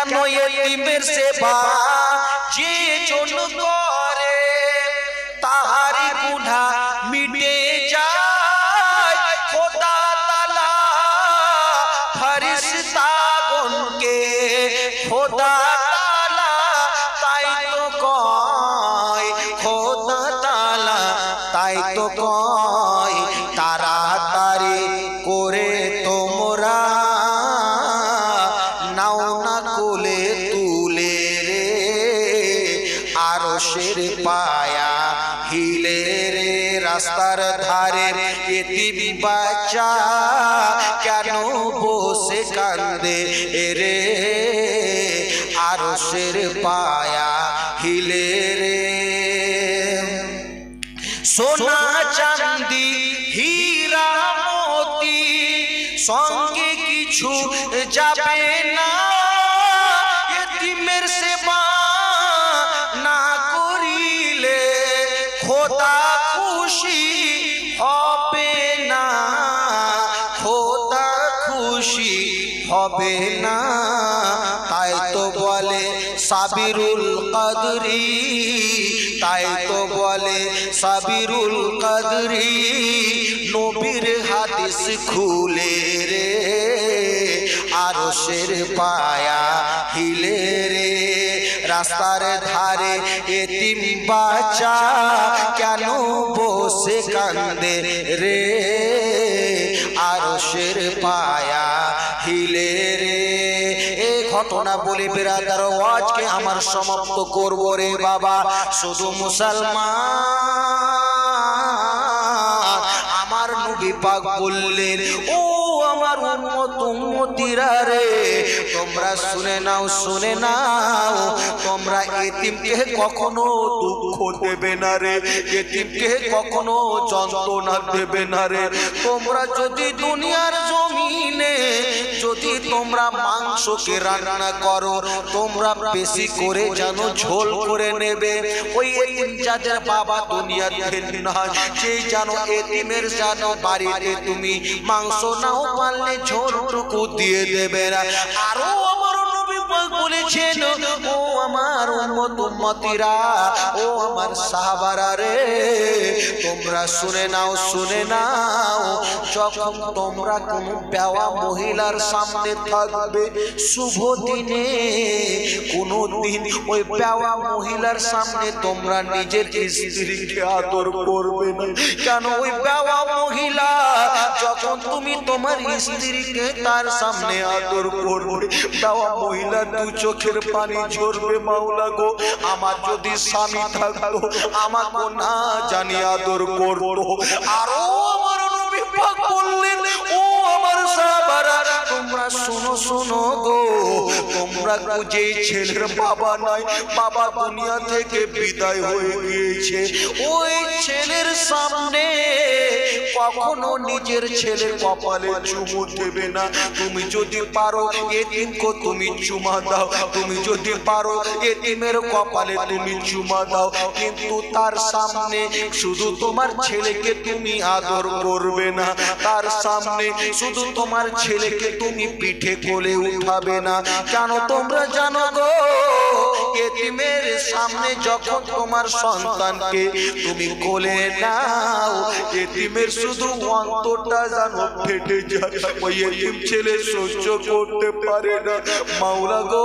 কেন এতিমের সেবা? যে জন করে রাস্তার ধারে এতিম বাচ্চা, কেন বসে কান্দে? রে, আরশের পায়া হিলে রে। সোনা চাঁদি হীরা মতি সঙ্গে কিছু যাবে সাবিরুল কদরি, তাই তো বলে সাবিরুল কদরি, নবীর হাদিস খুলে রে, আরশের পায়া হিলে রে। রাস্তার ধারে এতিম বাচ্চা কেন বসে কান্দে রে? আরশের পায়া ঘটনা বলে বিরাদার আজকে আমার সমাপ্ত করব রে বাবা। শুধু মুসলমান, আমার নবী পাক বললেন, ও আমার উম্মতিরা রে, তোমরা শুনে নাও শুনে নাও। তোমরা এতিমকে কখনো দুঃখ দেবে না রে, এতিমকে কখনো যন্ত্রণা দেবে না রে। তোমরা যদি দুনিয়ার জমিনে, যদি তোমরা মাংসকে রান্না করো, তোমরা বেশি করে জানো ঝোল করে নেবে। ওই এতিম যাদের বাবা দুনিয়াতে নাই সেই জানো এতিমের জানো বাড়িতে তুমি মাংস নাও পারলে ঝোলটুকু দিয়ে দেবে না। আরও আমার বলেছেন, ও আমার উম্মত ও আমার সাহাবারা রে, তোমরা শুনে নাও শুনে নাও, যখন তোমরা কোন বেওয়া মহিলার সামনে থাকবে, শুভ দিনে কোনো দিন ওই বেওয়া মহিলার সামনে তোমরা নিজের স্ত্রীকে আদর করবে না। কেন ওই বেওয়া মহিলা যখন তুমি তোমার স্ত্রীকে তার সামনে আদর করবে। বেওয়া মহিলা, দু চোখের পানি ঝরবে মাওলা গো। আমার যদি স্বামী থাকতো, আমাকে না জানি আদর করব আরও আমার নবী পাক বললেন, ও আমার সাহাবারা, তোমরা শোনো শোনো গো। তোমরা যে ছেলের বাবা নাই বাবা দুনিয়া থেকে বিদায় হয়ে গিয়েছে। ওই ছেলের সামনে কখনো নিজের ছেলের কপালে চুমু দেবে না। তুমি যদি পারো এতিমকে তুমি চুমা দাও। তুমি যদি পারো এতিমের কপালে তুমি চুমা দাও। কিন্তু তার সামনে শুধু তোমার ছেলেকে তুমি আদর করবে না। তার সামনে শুধু তোমার ছেলেকে তুমি পিঠে কোলে উঠাবে না। কেন তোমরা জানো গো। এতিমের সামনে যখন তোমার সন্তানকে তুমি কোলে নাও, এতিমের শুধু অন্তরটা জানো ফেটে যায়। ওই এতিম ছেলে সহ্য করতে পারে না। মাওলা গো,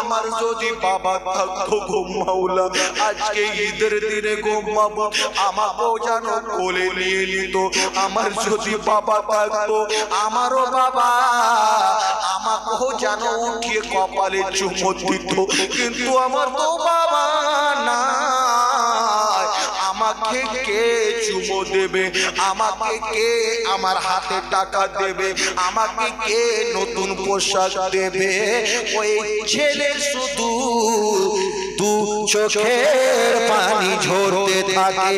আমার যদি বাবা থাকতো গো মাওলা, আজকে ঈদের দিনে আমাকেও জানো কোলে নিয়ে নিত। আমার যদি বাবা থাকতো, আমারও বাবা, আমাকেও জানো উঠিয়ে কপালে চুমো দিত। কিন্তু আমার তো বাবা না আমাকে কে চুমো দেবে? আমাকে কে আমার হাতে টাকা দেবে? আমাকে কে নতুন পোশাক দেবে? ওই ছেলে শুধু দু চোখের পানি ঝরতে থাকে।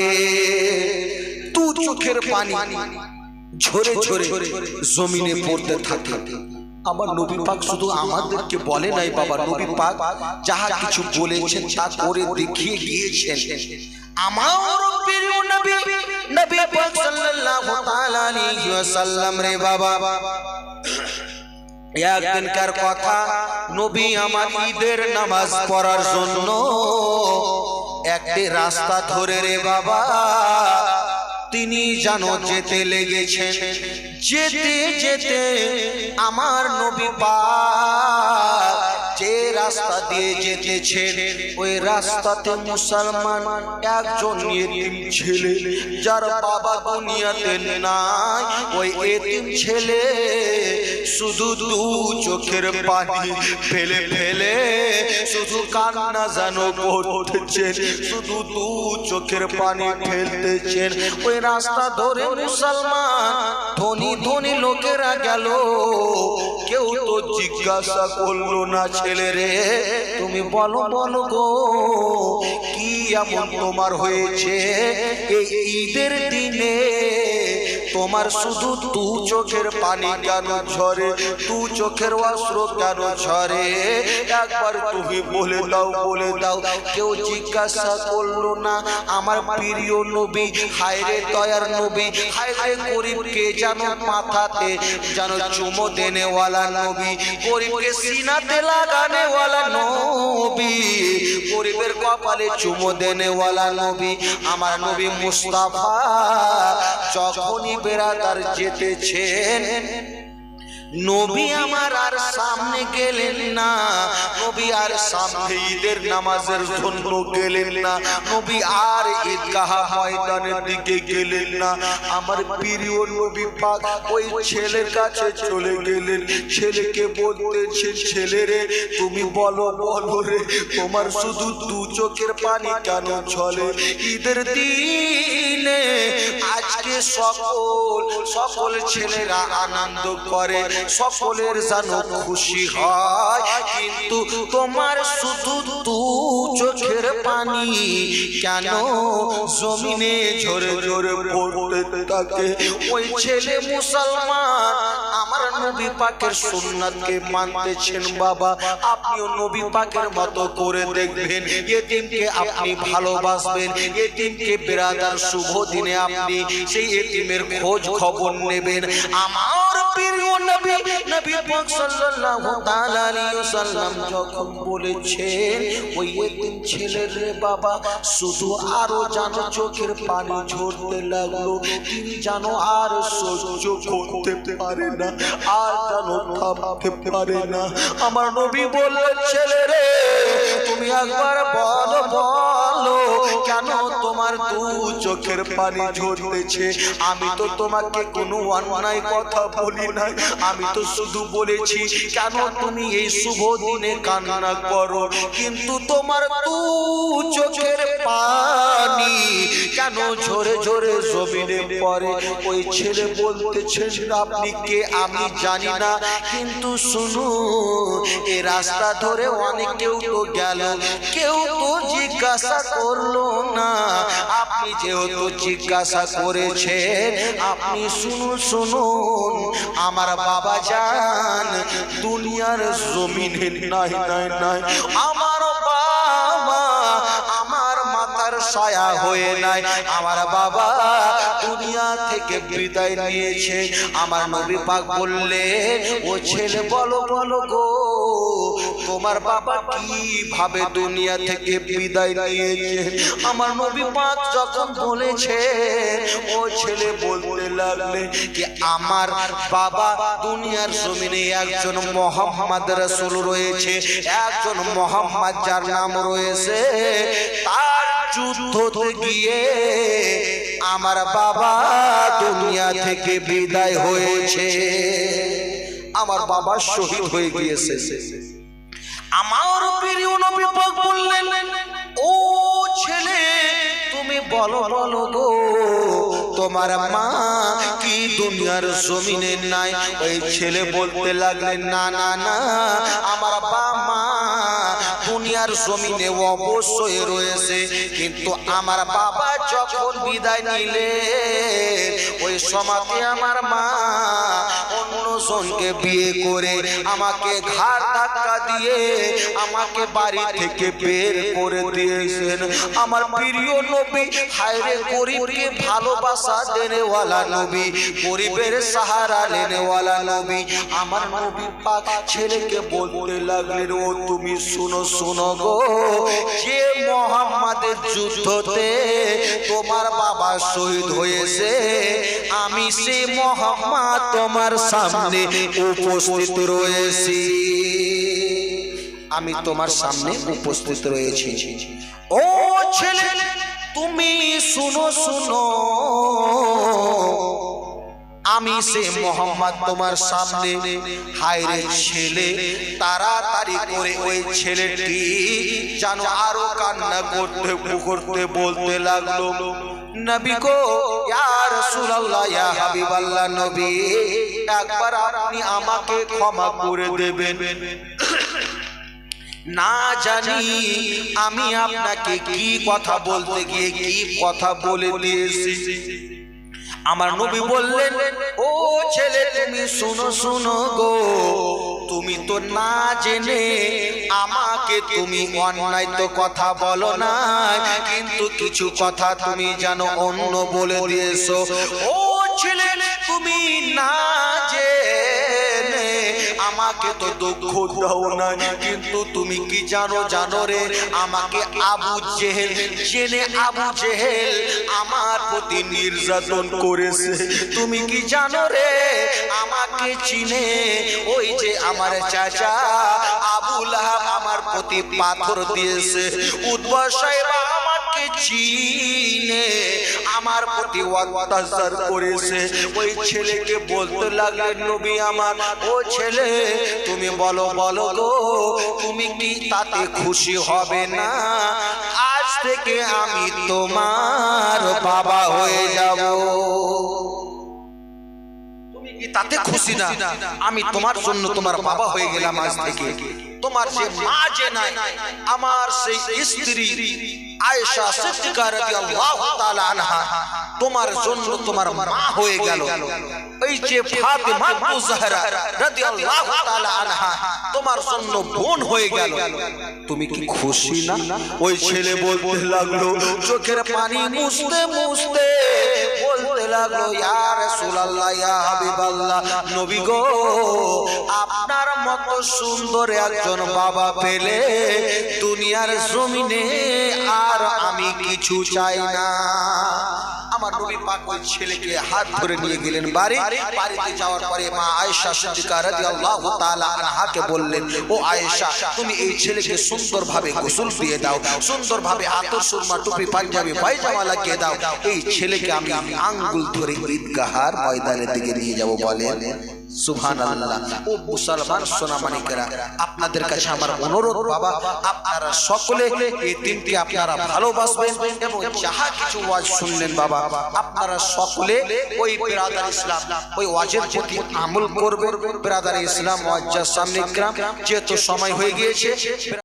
দু চোখের পানি ঝরে ঝরে জমিনে পড়তে থাকে। আমার নবী পাক শুধু আমাদেরকে বলে নাই, বাবা, নবী পাক যাহা কিছু বলেছেন তা করে দেখিয়ে গিয়েছেন আমার প্রিয় নবী নবী পাক সাল্লাল্লাহু তাআলা আলাইহি ওয়াসাল্লাম রে বাবা। একদিনকার কথা, নবী আমার ঈদের নামাজ পড়ার জন্য একটি রাস্তা ধরে রে বাবা। তিনি যেন যেতে লেগেছেন। যেতে যেতে আমার নবী পাক যে রাস্তা দিয়ে যেতেছেন, ওই রাস্তাতে মুসলমান একজন এতিম ছেলে, যার বাবা দুনিয়াতে নাই। ওই এতিম ছেলে শুধু দু চোখের পানি ফেলে ফেলে, শুধু কান্না যেন করতেছেন, শুধু দু চোখের পানি ফেলতেছেন। ওই রাস্তা ধরে মুসলমান ধনী ধনী লোকেরা গেল, কেউ তো জিজ্ঞাসা করল না ছেলে রে তুমি বলো বলো গো কি এমন তোমার হয়েছে? এই ঈদের দিনে তোমার শুধু তু চোখের পানি কেন ঝরে? দু চোখের অস্ত্র কেন ঝরে? একবার তুমি বলে দাও বলে দাও, কেউ জিজ্ঞাসা করল না, আমার প্রিয় নবী হায়রে দয়ার নবী হায়রে গরিবকে জানো মাথাতে জানো চুমো দেনেওয়ালা নবী, গরিবকে সিনাতে লাগানেওয়ালা নবী, গরিবের কপালে চুমো দেনেওয়ালা নবী, আমার নবী মুস্তাফা, যখনই বেড়াদার যেতেছেন। নবী আমার আর সামনে গেলেন না। নবী আর সামনে ঈদের নামাজের জন্য গেলেন না। নবী আর ঈদগাহ ময়দানের দিকে গেলেন না। আমার প্রিয় নবী পাক ওই ছেলের কাছে চলে গেলেন। ছেলেকে বলতেছেন ছেলে রে তুমি বলো বলো রে তোমার শুধু দু চোখের পানি কেন চলে ঈদের দিনে আজকে সকল সকল ছেলেরা আনন্দ করে। সকলের যেন খুশি হয়। কিন্তু তোমার শুধু দু চোখের পানি, কেন জমিনে ঝরে ঝরে পড়তে থাকে? ওই ছেলে মুসলমান, আমার নবী পাকের সুন্নাতকে মানতেছেন বাবা। আপনিও নবী পাকের মতো করে দেখবেন। এতিমকে আপনি ভালোবাসবেন। এতিমকে বেরাদার শুভ দিনে আপনি সেই এতিমের খোঁজ খবর নেবেন। আমার নবী নবী পাক সাল্লাল্লাহু তাআলা ওয়াসাল্লাম যখন বলেছেন, ওই এতিম ছেলের রে বাবা, শুধু জানো চোখের পানি ঝরতে লাগল জানো আর সহ্য করতে পারে না, আর জানো থামতে পারে না। আমার নবী বললেন, ছেলে রে, তুমি একবার বলো বলো, কেন তোমার দু চোখের পানি ঝরতেছে। আমি তো তোমাকে কোনো অন্যায় কথা বলি নাই। আমি তো শুধু বলেছি, কেন তুমি এই শুভ দিনে কান্না করো? কিন্তু তোমার দু চোখের পানি কেন ঝরে ঝরে জমিনে পড়ে? ওই ছেলে বলতেছেন, আপনি কে? আমি জানি না। কিন্তু শুনু, এ রাস্তা ধরে অনেক কেউ তো গেল। কেউ তো জিজ্ঞাসা করল না। আপনি যেহেতু জিজ্ঞাসা করেছেন, আপনি শুনুন শুনুন। আমার বাবা যান, দুনিয়ার জমিনে নাই নাই নাই। আমার বাবা, আমার মাথার ছায়া হয়ে নাই। আমার বাবা দুনিয়া থেকে বিদায় নিয়েছে। আমার নবী পাক বললে ও ছেলে, বলো বলো গো, তোমার বাবা কীভাবে দুনিয়া থেকে বিদায় নিয়েছে? আমার নবী পাক যখন বলেছে ও ছেলে, বলতে লাগলে কি আমার বাবা দুনিয়ার জমিনে একজন মোহাম্মদ রসুল রয়েছে? একজন মোহাম্মদ যার নাম রয়েছে, তার যুদ্ধতে গিয়ে আমার বাবা দুনিয়া থেকে বিদায় হয়েছে। আমার বাবা শহীদ হয়ে গিয়েছে। আমার প্রিয় নবী পাক বললেন, ও ছেলে, তুমি বলো বলো গো, তোমার মা কি দুনিয়ার জমিনে নাই? ওই ছেলে বলতে লাগলেন, না না না, আমার বাবা দুনিয়ার জমিনে অবশ্যই রয়েছে। কিন্তু আমার বাবা যখন বিদায় নিলে ওই সমাতে আমার মা অন্য বিয়ে করে আমাকে ঘাড় ধাক্কা দিয়ে আমাকে বাড়ি থেকে বের করে দিয়েছেন। আমার প্রিয় নবী, হায়রে গরিবকে ভালোবাসা দেনেওয়ালা নবী, গরিবের সাহারা লেনেওয়ালা নবী। আমার নবী পাক ছেলেকে বলতে লাগলেন, ও তুমি শুনো শুনো গো, যে মোহাম্মদের যুদ্ধতে তোমার বাবা শহীদ হয়েছে আমি সে মোহাম্মদ তোমার সামনে উপস্থিত রয়েছি। আমি তোমার সামনে উপস্থিত রয়েছি। ও ছেলে, তুমি শুনো শুনো। আমি সে মোহাম্মদ তোমার সামনে। হায়রে ছেলে, তাড়াতাড়ি করে ওই ছেলেটি জানো আরও কান্না করতে করতে, বলতে লাগল। নবী গো, ইয়া রাসূলুল্লাহ, ইয়া হাবিবাল্লাহ নবী, একবার আপনি আমাকে ক্ষমা করে দেবেন। না জানি আমি আপনাকে কি কথা বলতে গিয়ে কি কথা বলে দিয়েছি। আমার নবী বললেন, ও ছেলে, তুমি শুনো শুনো গো তুমি তো না জেনে আমাকে তুমি অন্যায় তো কথা বলো না। কিন্তু কিছু কথা তুমি জানো, অন্য বলে দিয়েছ। ও ছেলে, তুমি না আমাকে তো দুঃখ দাও না কিন্তু তুমি কি জানো জানো রে, আমাকে আবু জেহেল জেনে আবু জেহেল আমার প্রতি নির্যাতন করেছে। তুমি কি জানো রে, আমাকে চিনে? ওই যে আমার চাচা আবুল আমার প্রতি পাথর দিয়েছে। উদ্ভব সাহেব আমাকে চিনে। আমার প্রতি অত্যাচার করেছে। ওই ছেলেকে বলতে লাগলেন, নবী আমার, ও ছেলে, তুমি বলো বলো গো, তুমি কি তাতে খুশি হবে না? আজ থেকে আমি তোমার বাবা হয়ে যাব। তুমি কি তাতে খুশি না? আমি তোমার জন্য তোমার বাবা হয়ে গেলাম আজ থেকে। তোমার যে মা যে নাই আমার সেই স্ত্রী আয়েশা সিদ্দিকা রাদিয়াল্লাহু তাআলা আনহা। তোমার জন্য তোমার মা হয়ে গেল। এই যে ফাতেমা জাহরা রাদিয়াল্লাহু তাআলা আনহা তোমার জন্য বোন হয়ে গেল। তুমি কি খুশি না? ওই ছেলে বলতে লাগল চোখের পানি মুছতে মুছতে লাগল, ইয়া হাবিবাল্লাহ, নবী গো, আপনার মতো সুন্দর একজন বাবা পেলে দুনিয়ার জমিনে আর আমি কিছু চাই না। হাত নিয়ে গেলেন মা আয়েশা বললেন, ও আয়েশা, তুমি এই ছেলেকে সুন্দরভাবে টুপি ছেলেকে আমি আঙ্গুল ধরে ঈদগাহার ময়দানের দিকে নিয়ে যাব বলেন। শুনলেন বাবা সকলে ওই ইসলাম আমল করবেন। বিরাদার ইসলাম ওয়াজ্জা সামনে যেহেতু সময় হয়ে গিয়েছে